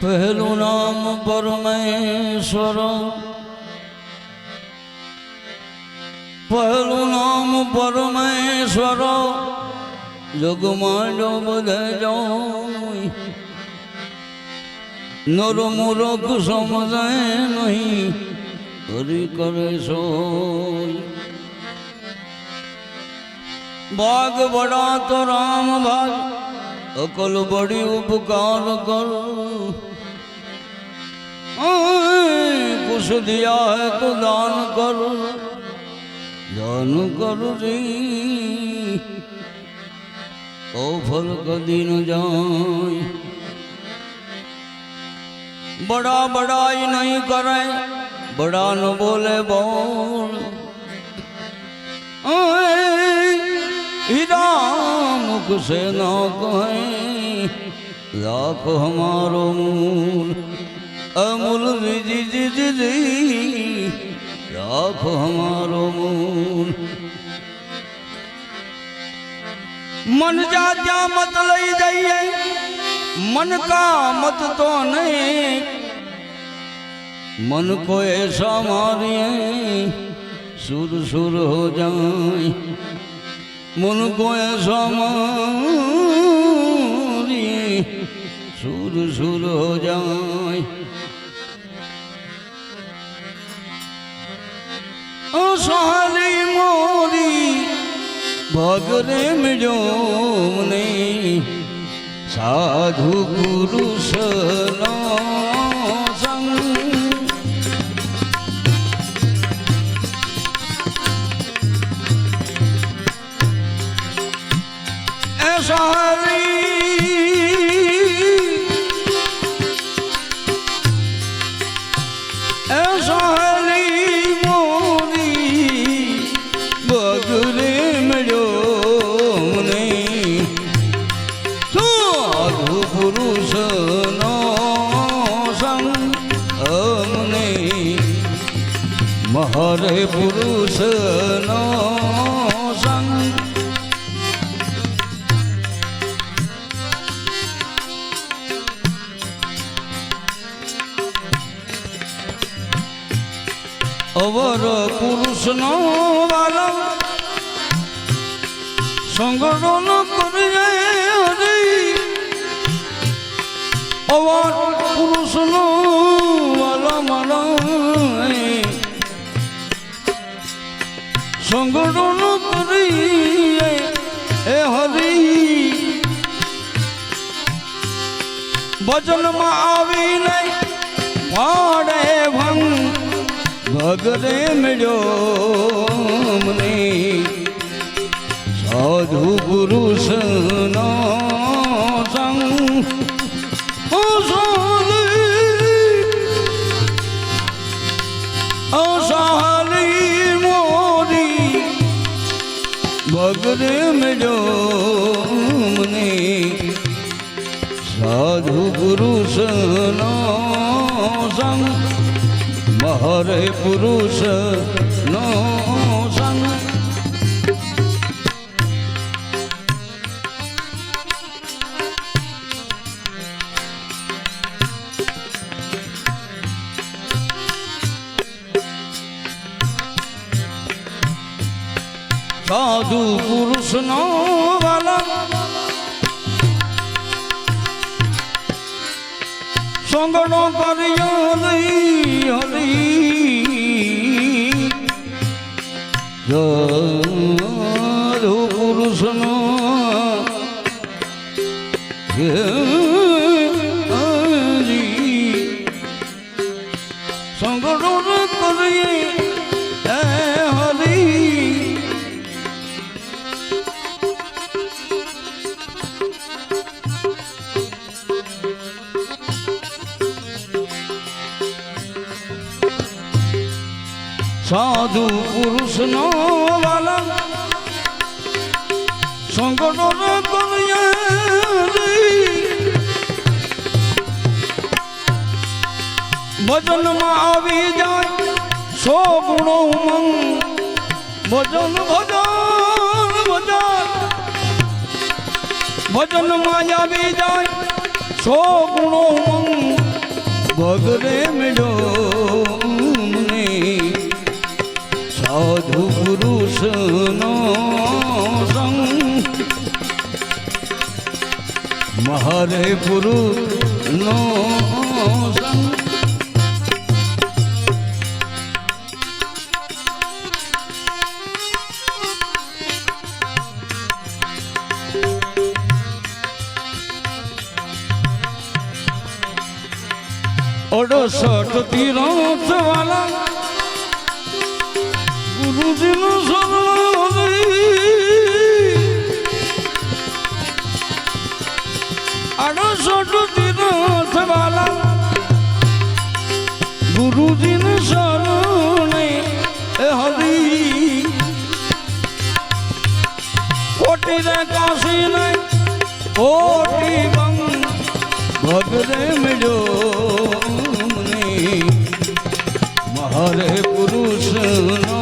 પહેલું નામ પરમેશ્વર. પહેલું નામ પરમેશ્વર. જગમાં જો બધે જોઈ નર મૂરખ સમજે નહીં, હરી કરે છો ભાગ બડા તો રામ ભાગ અકલ બડી ઉપકાર કર. कुछ दिया है तो दान कर दान कर रे तो फल कदी न जाए बड़ा बड़ाई नहीं करे बड़ा न बोले बोल हीरा मुख से न कहे लाख हमारो मूल અમૂલ રાખો હમારો મૂન. મન જા ત્યાં મત લઈ જઈએ, મન કા મત તો નહીં. મન કો એસા મારીએ, સુર સુર હો જાય. મન કો એસા મારીએ, સુર સુર હો જાય. ઓ સાલી મોરી ભગરે મળ્યો ને સાધુ પુરુષનો sorry. મહારે પુરુષ નો સંગ. અવર પુરુષનો વાલમ સંગડો ન કરીએ હરી અવર પુરુષનો વાલમ સંગડો ન કરીએ એ હરી ભજનમાં આવીને પાડે ભંગ ભગરે મળ્યો મને સાધુ પુરુષ નો સંગ મળ્યો મને સાધુ પુરુષ નો સંગ મહરે પુરુષ નો સાધુ પુરુષ નો વાલા. સંગણો કર્યો હરી હરી સાધુ પુરુષ નો વાલા સંગનો ભજનમાં આવી જાય સો ગુણો ઉમંગ ભજન ભજન ભજન ભજનમાં આવી જાય સો ગુણો ઉમંગ ભગરે મને સાધુ પુરુષનો સંગ. મહારે પુરુષનો સંગ. અડસઠ તીરથ વાલા ગુરુજીનો અડસઠ તીરથ વાલા ગુરુજીને શરણે એ હરી કોટી રે કાશી ને કોટી બંગ ભગરે મળ્યો મને મહારે પુરુષનો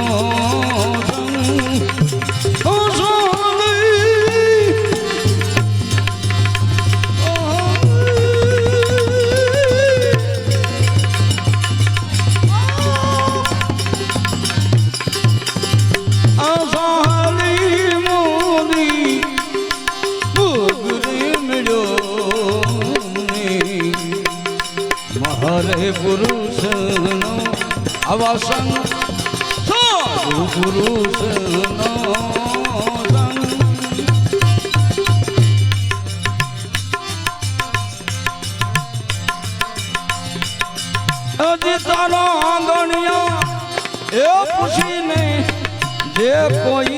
કોઈ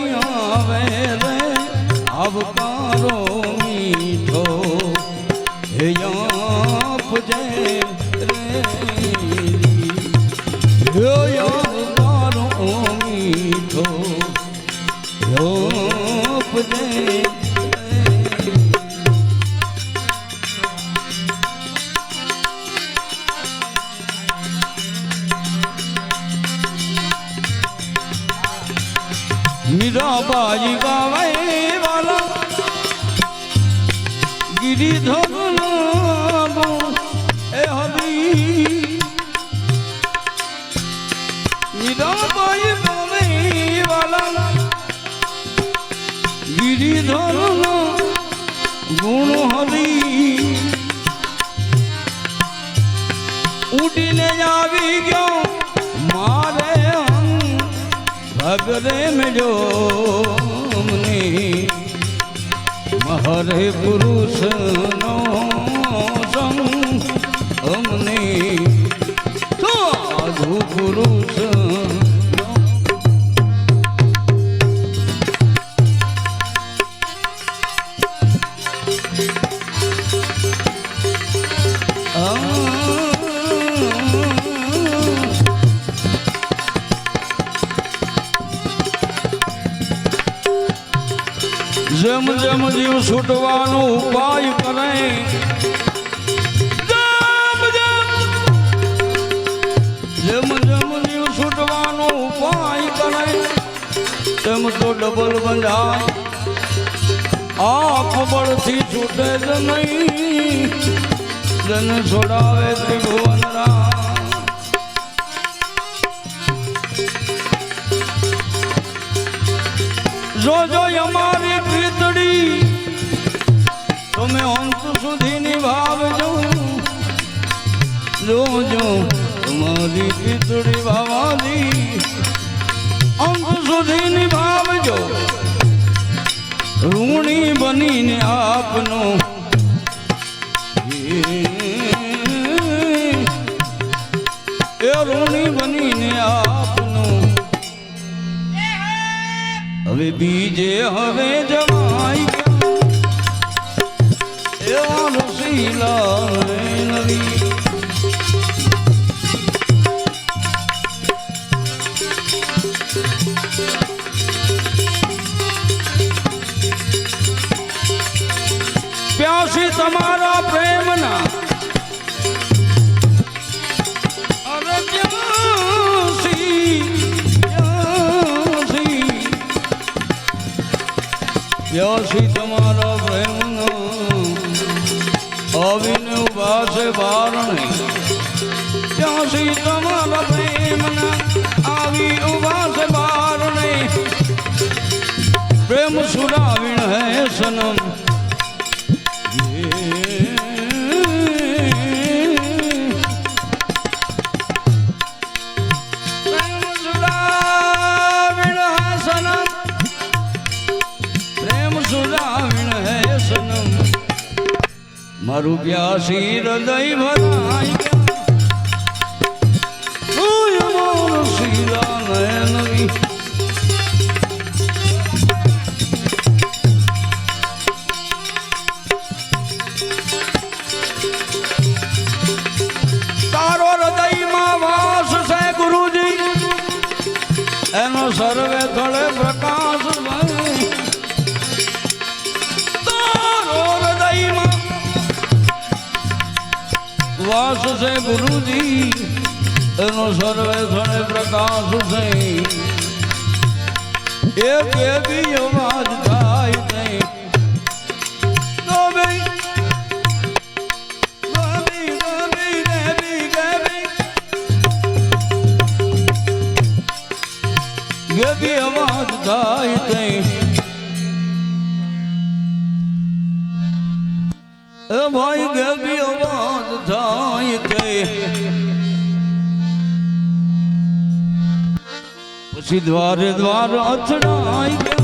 મળ્યો મને મહરે પુરુષનો તો ડબલ બંધાય આપ બળથી છૂટે જ નહીં. જન છોડાવે ત્રિભુવન રામ જો અમારી પીતળી. તમે અંત સુધી નિભાવજો જો તમારી પીતળી ભાવાની સુધી નિભાવજો ઋણી બનીને આપનો એ ઋણી બનીને આપનો હવે બીજે હવે જમાઈ એવા રસીલા નવી. તમારા પ્રેમના યાસી તમારા પ્રેમનો આવીને ઊભા છે બારણે. માનસી તમારા પ્રેમના આવી ઊભા છે બારણે. પ્રેમ સુરાવીણ હે સનમ. મારું પ્યાસી હૃદય ભરાઈ ગયા. શીલા નયનવી તારો હૃદયમાં વાસ છે ગુરુજી. એનો સર્વે વાસ છે ગુરુજી એનો સર્વે થળે પ્રકાશ છે. એક એવી અવાજ થાય પછી દ્વાર દ્વાર અથડાઈ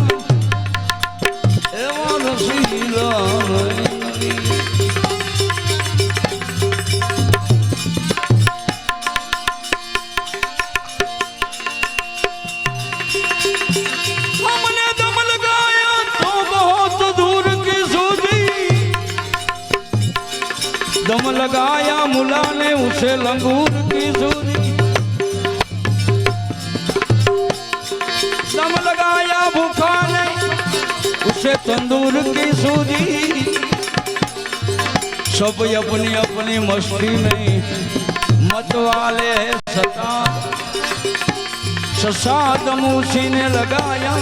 दम लगाया भूखा ने उसे तंदूर की सूझी सब अपनी अपनी मस्ती में मतवाले सता ससाद मूसी ने लगाया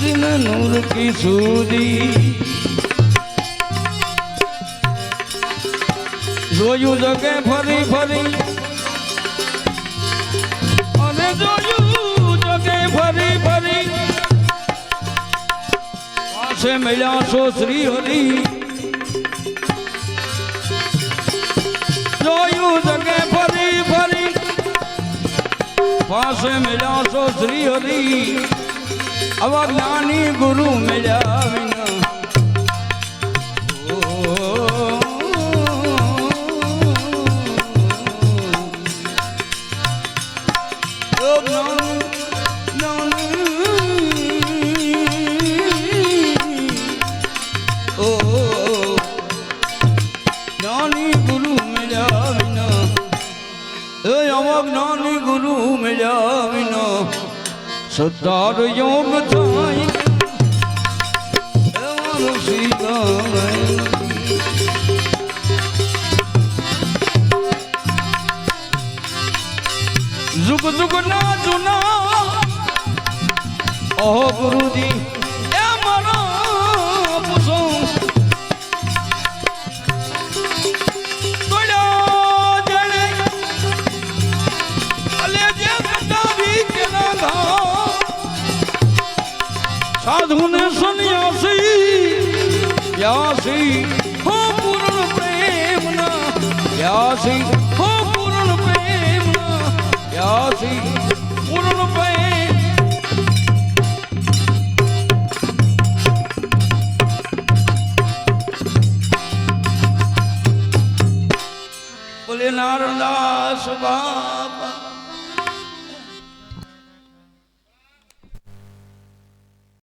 जिन नूर की सूदी જોયું જગે ફરી ફરી અને જોયું પાસે મળ્યા છો શ્રી હરિ. જોયું જગે ફરી ફરી પાસે મળ્યા છો શ્રી હરિ. આવા જ્ઞાની ગુરુ મળ્યા સત્તાર યોગ થાય જુગ જુગ ના જુના. ઓહો ગુરુજી. સાધુને સન્યાસી યાસી હો પૂર્ણ પ્રેમના યાસી હો પૂર્ણ પ્રેમના યાસી પૂર્ણ પ્રેમ. બોલે નારદાસ બાપા